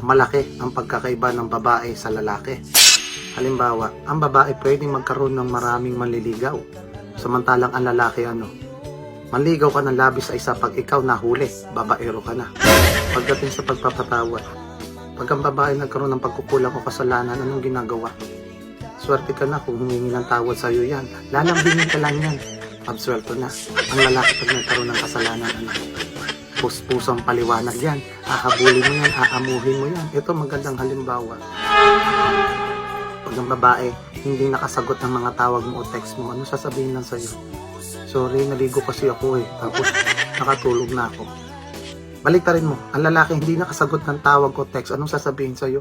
malaki ang pagkakaiba ng babae sa lalaki. Halimbawa, ang babae pwedeng magkaroon ng maraming manliligaw. Samantalang ang lalaki ano, manligaw ka ng labis ay isa pag ikaw nahuli, babaero ka na. Pagdating sa pagpapatawad, pag ang babae nagkaroon ng pagkukulang o kasalanan, anong ginagawa? Swerte ka na kung humingi ng tawad sa iyo yan. Lalambingin ka lang yan. Absuelto na. Ang lalaki pag nagkaroon ng kasalanan, ano? Puspusang paliwanag yan. Ahabulin mo yan, aamuhin mo yan. Ito magandang halimbawa. Pag ang babae hindi nakasagot ng mga tawag mo o text mo, ano sasabihin lang sa'yo? Sorry, naligo kasi ako eh. Tapos nakatulog na ako. Baliktarin mo, ang lalaki hindi nakasagot ng tawag o text, anong sasabihin sa'yo?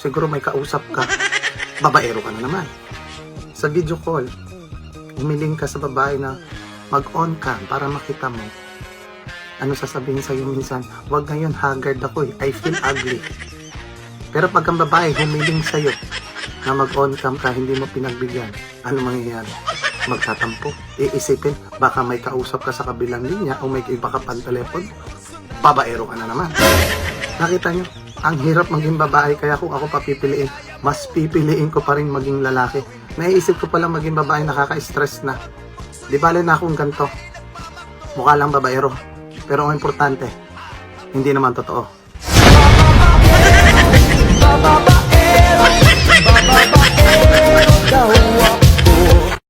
Siguro may kausap ka. Babaero ka na naman. Sa video call, umiling ka sa babae na mag-on ka para makita mo. Ano sasabihin sa'yo minsan? Huwag ngayon, haggard ako eh. I feel ugly. Pero pag ang babae humiling sa'yo na mag-on cam ka, hindi mo pinagbigyan, ano mangyayari? Magtatampo. Iisipin, baka may kausap ka sa kabilang linya o may iba ka pang telepon. Babaero ka na naman. Nakita nyo, ang hirap maging babae kaya kung ako papipiliin, mas pipiliin ko pa rin maging lalaki. Naiisip ko pala maging babae nakaka-stress na. Di bale na akong ganito. Mukha lang babaero. Pero ang importante, hindi naman totoo.